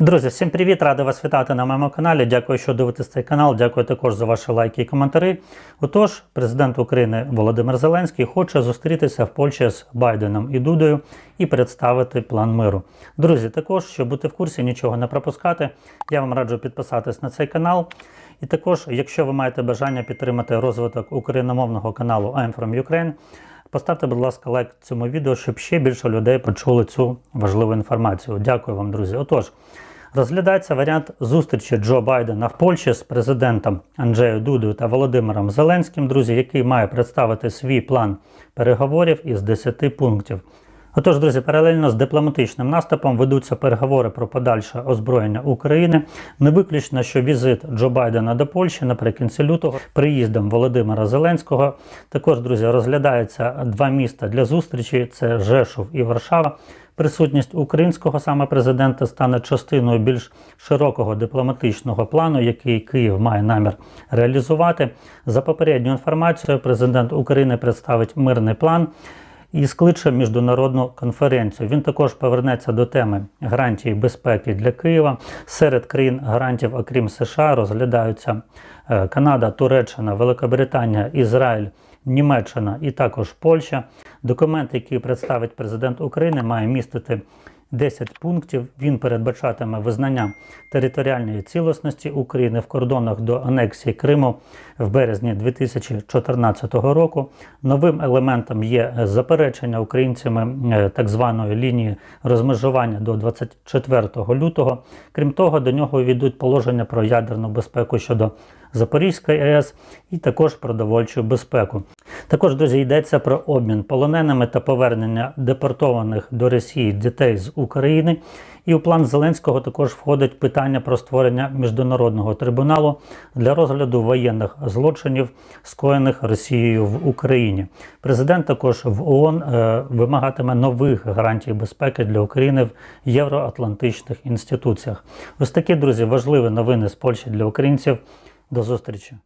Друзі, всім привіт! Радий вас вітати на моєму каналі. Дякую, що дивитесь цей канал. Дякую також за ваші лайки і коментарі. Отож, президент України Володимир Зеленський хоче зустрітися в Польщі з Байденом і Дудою і представити план миру. Друзі, також, щоб бути в курсі, нічого не пропускати, я вам раджу підписатись на цей канал. І також, якщо ви маєте бажання підтримати розвиток україномовного каналу I'm from Ukraine, Поставте, будь ласка, лайк цьому відео, щоб ще більше людей почули цю важливу інформацію. Дякую вам, друзі. Отож, розглядається варіант зустрічі Джо Байдена в Польщі з президентом Анджею Дудою та Володимиром Зеленським, друзі, який має представити свій план переговорів із 10 пунктів. Отож, друзі, паралельно з дипломатичним наступом ведуться переговори про подальше озброєння України. Не виключно, що візит Джо Байдена до Польщі наприкінці лютого приїздом Володимира Зеленського. Також, друзі, розглядаються два міста для зустрічі: це Жешув і Варшава. Присутність українського саме президента стане частиною більш широкого дипломатичного плану, який Київ має намір реалізувати. За попередньою інформацією, президент України представить мирний план і скличе міжнародну конференцію. Він також повернеться до теми гарантії безпеки для Києва. Серед країн гарантів, окрім США, розглядаються е, Канада, Туреччина, Великобританія, Ізраїль. Німеччина і також Польща. Документ, який представить президент України, має містити 10 пунктів. Він передбачатиме визнання територіальної цілісності України в кордонах до анексії Криму в березні 2014 року. Новим елементом є заперечення українцями е, так званої лінії розмежування до 24 лютого. Крім того, до нього йдуть положення про ядерну безпеку щодо Запорізької АЕС і також продовольчу безпеку. Також друзі йдеться про обмін полоненими та повернення депортованих до Росії дітей з України. І у план Зеленського також входить питання про створення міжнародного трибуналу для розгляду воєнних злочинів, скоєних Росією в Україні. Президент також в ООН е, вимагатиме нових гарантій безпеки для України в євроатлантичних інституціях. Ось такі друзі важливі новини з Польщі для українців. До зустрічі.